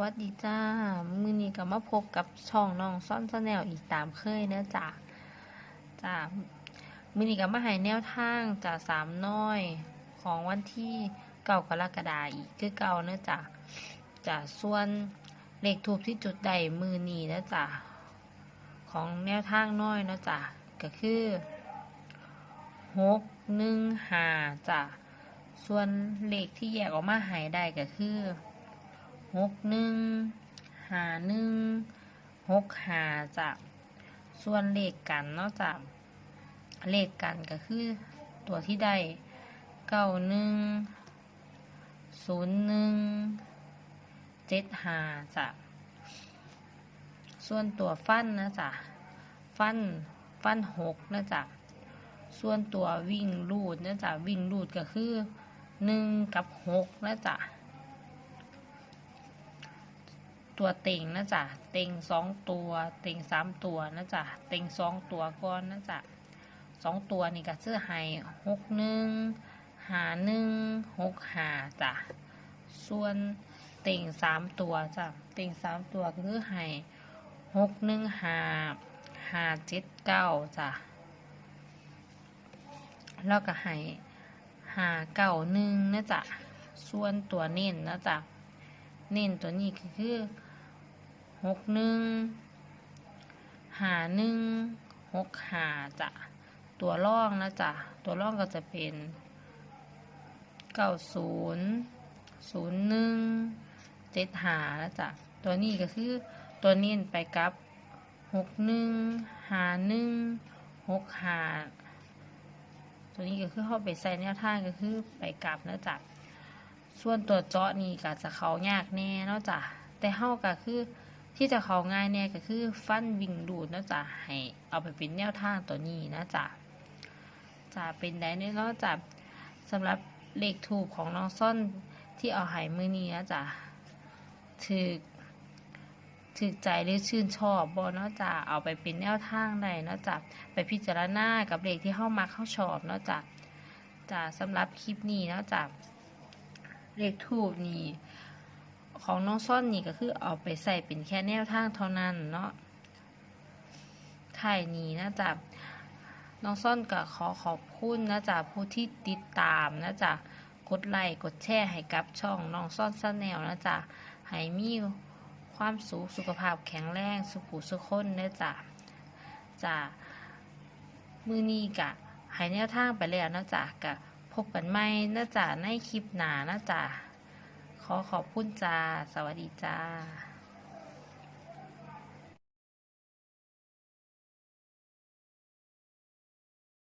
วัสดีจ้า มือนี้ก็มาพบกับช่องน้องซ่อนแนลอีกตามเคยเนะจ้ะจ้ะมินิก็มาให้แนวทางจากสามน้อยของวันที่เก้ากรกฎาอีกคือเก่าเนะจ้ะจ้ะส่วนเลขทูบที่จุดใดมือนีนะจ้ะของแนวทางน้อยนะจ้ะก็คือหกหนึ่งห้าจ้ะส่วนเลขที่แยกออกมาหายได้ก็คือ หกหนึ่งหาหนึ่งหกหาจ้ะส่วนเลขกันเนาะจ้ะเลขกันก็คือตัวที่ได้เก้าหนึ่งศูนย์หนึ่งเจ็ดหาจ้ะส่วนตัวฟันนะจ๊ะฟันฟันหกนะจ๊ะส่วนตัววิ่งรูดนะจ๊ะวิ่งรูดก็คือหนึ่งกับหกนะจ๊ะ ตัวเต็งนะจ๊ะเต็งสองตัว เต็งสามตัวนะจ๊ะเต็งสองตัวก่อนนะจ๊ะสองตัวนี่ก็ซื้อให้หกหนึ่งหาหนึ่งหกหาจ้ะส่วนเต็งสามตัวจ้ะเต็งสามตัวก็คือให้หกหนึ่งหาหาเจ็ดเก้าจ้ะแล้วก็ให้หาเก้าหนึ่งนะจ๊ะส่วนตัวเน้นนะจ๊ะเน้นตัวนี้คือ หกหนึ่งหาหนึ่งหกหาจ้ะตัวล่องนะจ๊ะตัวล่องก็จะเป็นเก้าศูนย์ศูนย์หนึ่งเจ็ดหานะจ๊ะตัวนี้ก็คือตัวเน้ไปกับหกหนึ่งหาหนึ่งหกหาตัวนี้ก็คือเข้าไปใส่แนวทางก็คือไปกลับนะจ๊ะส่วนตัวเจาะนี่ก็จะเขายากแน่เนาะจ้ะแต่เข้าก็คือ ที่จะเขาง่ายเนี่ยก็คือฟันวิ่งดูดนะจ๊ะให้เอาไปเป็นแนวทางตัวนี้นะจ๊ะจะเป็นได้เนี่ยเนาะจ๊ะสำหรับเลขถูกของน้องซ่อนที่เอาหายมือนี้นะจ๊ะถือถือใจหรือชื่นชอบบเนาะจ๊ะเอาไปเป็นแนวทางได้เนาะจ๊ะไปพิจารณากับเลขที่เข้ามาเข้าชอบเนาะจ๊ะจ้ะสำหรับคลิปนี้เนาะจ๊ะเลขถูกนี่ ของน้องซ่อนนี่ก็คือเอาไปใส่เป็นแค่แนวทางเท่านั้นเนาะถ่ายนี้นะจ๊ะน้องซ่อนก็ขอขอบคุณนะจ๊ะผู้ที่ติดตามนะจ๊ะกดไลค์กดแชร์ให้กับช่องน้องซ่อนซแนลนะจ๊ะให้มีความสุขสุขภาพแข็งแรงสุขุสุขคนนะจ๊ะจ้ะมือนี้กะให้แนวทางไปแล้วนะจ๊ะกะพบกันใหม่นะจ๊ะในคลิปหน้านะจ๊ะ ขอขอบคุณจ้า สวัสดีจ้า